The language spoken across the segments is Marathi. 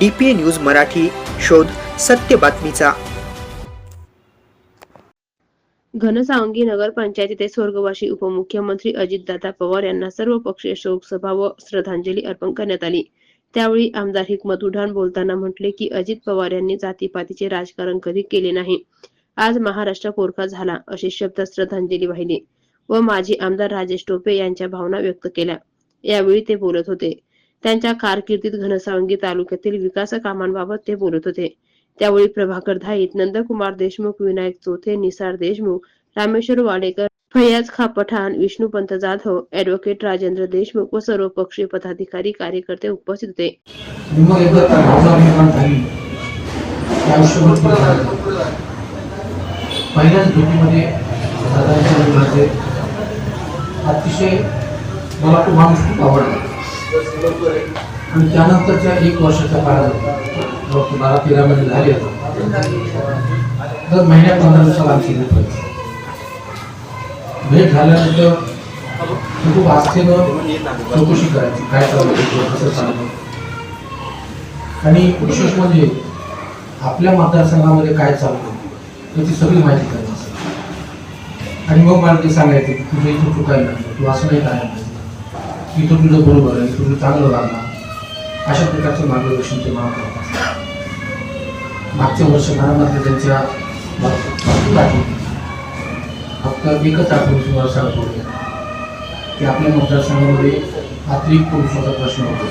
डी पी न्यूज मराठी शोध सत्य बातमीचा. घनसावंगी नगरपंचायत स्वर्गवासी उपमुख्यमंत्री अजितदादा पवार यांना सर्व पक्षीय शोकसभा व श्रद्धांजली अर्पण करण्यात आली. त्यावेळी आमदार हिकमत उठाण बोलताना म्हटले की अजित पवार यांनी जातीपातीचे राजकारण कधी केले नाही. आज महाराष्ट्र पोरखा झाला असे शब्द श्रद्धांजली वाहिली. व माजी आमदार राजेश टोपे यांच्या भावना व्यक्त केल्या. यावेळी ते बोलत होते. त्यांच्या कारकिर्दीत घनसावंगी तालुक्यातील विकास कामांबाबत ते बोलत होते. त्यावेळी प्रभाकर धाईत नंदकुमार देशमुख विनायक चोथे निसार देशमुख रामेश्वर वाडेकर फयाज खा पठाण विष्णुपंत जाधव ऍडव्होकेट राजेंद्र देशमुख व सर्व पक्षीय पदाधिकारी कार्यकर्ते उपस्थित होते. पहिल्याच भेटीमध्ये दादांच्या मुलाचे अतिशय मला तो माणूस खूप आवडला. आणि त्यानंतरच्या एक वर्षाच्या काळात बारा तेरा महिने झाले तर दर महिन्यात पंधरा दिवसाला आमची भेट व्हायची भेट झाल्यानंतर खूप आस्थेनं चौकशी करायची काय चालू कसं चालू आणि विशेष म्हणजे आपल्या मतदारसंघामध्ये काय चालतं त्याची सगळी माहिती करायची. आणि मग मला ते सांगायचे की तुम्ही इथून चुकायला तू असं नाही करायला की तो तुझं बरोबर आहे तुझं चांगलं राहणार. अशा प्रकारचं मार्गदर्शन ते मला करत असतात मागच्या वर्षभरामध्ये त्यांच्या फक्त एकच आठवण तुम्हाला सांगतो. की आपल्या मतदारसंघामध्ये अतिरिक्त पुरुषाचा प्रश्न होता.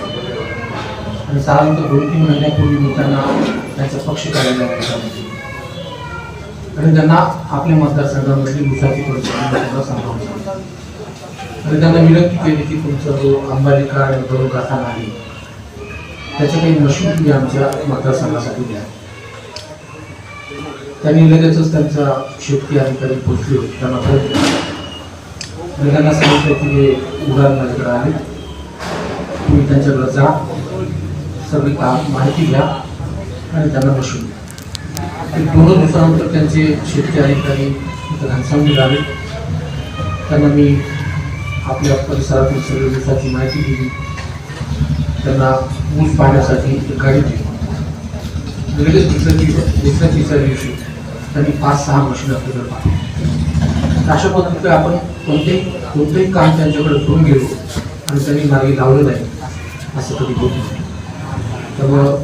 आणि साधारणतः दोन तीन महिन्यापूर्वी मी त्यांना त्यांचा पक्ष कार्यालयात आणि त्यांना आपल्या मतदारसंघामध्ये मुसाची परिस्थिती तर आणि त्यांना विनंती केली की तुमचा जो अंबालिका कार्ड भरून आहे त्याचं काही मशीन तुम्ही आमच्या मतदारसंघासाठी द्या. त्यांनी लगेचच त्यांचा शेतकी अधिकारी पोचले. होते त्यांना परत दिला. आणि त्यांना सांगितलं की हे उडान माझ्याकडे आहे. तुम्ही त्यांच्याकडे जा. सगळी काम माहिती घ्या. आणि त्यांना बसवून द्या. एक दोन दिवसानंतर त्यांचे शेतकरी अधिकारी घनसावून घनसावंगी आले. त्यांना मी आपल्या परिसरातील सर्व दिवसाची माहिती दिली. त्यांना ऊस पाहण्यासाठी गाडी दिली. लगेच दुसऱ्या दिवशी तिसऱ्या दिवशी त्यांनी पाच सहा मशीन आपल्याकडे पाहिली अशा पद्धतीने आपण कोणतेही कोणतेही काम त्यांच्याकडे करून गेलो आणि त्यांनी मार्गी लावलं नाही असं कधी होत नाही. त्यामुळं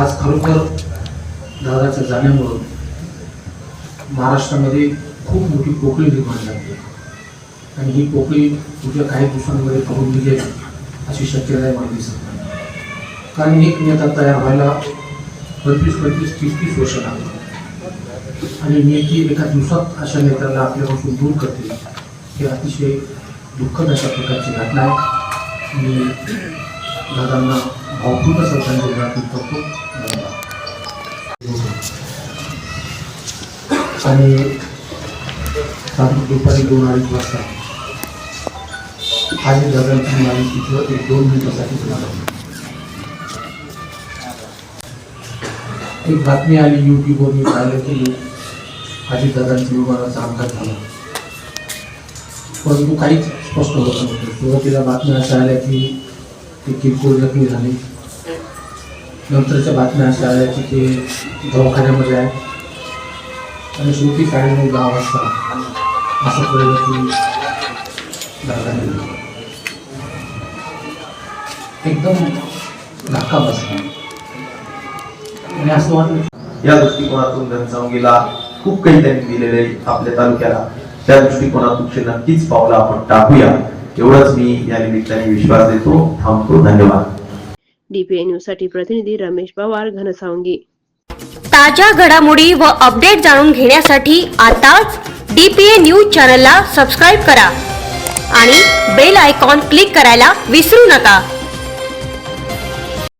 आज खरोखर दादाच्या जाण्यामुळं महाराष्ट्रामध्ये खूप मोठी पोकळी निर्माण झाली आणि ही पोकळी पुढल्या काही दिवसांमध्ये करून दिली अशी शक्यता आहे मला दिसत नाही कारण एक नेता तयार व्हायला पंचवीस पंचवीस तीस तीस वर्ष लागतात. आणि नेती एका दिवसात अशा नेत्याला आपल्यापासून दूर करते ही अतिशय दुःखद अशा प्रकारची घटना आहे. मी दादांना भावपूर्ण श्रद्धांजली अर्पित करतो. आणि दुपारी दोन अडीच वाजता आजी दादांची मारी तिथं एक दोन मिनिटासाठी एक बातमी आली युट्यूबवर मी पाहिलं की अजितदादांच्या विमानाचा अपघात झाला. परंतु काहीच स्पष्ट होत नव्हतं. सुरुवातीला बातम्या अशा आल्या की ते किरकोळ जखमी झाले. नंतरच्या बातम्या अशा आल्या की ते दवाखान्यामध्ये आहे आणि शेवटी साडेनऊ दहा वाजता असं कळलं की दवाखान्यात एकदम धक्का बसला आणि असं वाटलं या दृष्टिकोनातून घनसावंगीला खूप काही त्यांनी दिलेले आहे आपल्या तालुक्याला. त्या दृष्टिकोनातून नक्कीच पावलं आपण टाकूया. एवढंच मी या निमित्ताने विश्वास देतो. थांबतो. धन्यवाद. डीपीए न्यूजसाठी प्रतिनिधी रमेश पवार घनसावंगी. ताज्या घडामोडी व अपडेट जाणून घेण्यासाठी आताच डीपीए न्यूज चॅनलला सबस्क्राईब करा. आणि बेल आयकॉन क्लिक करायला विसरू नका.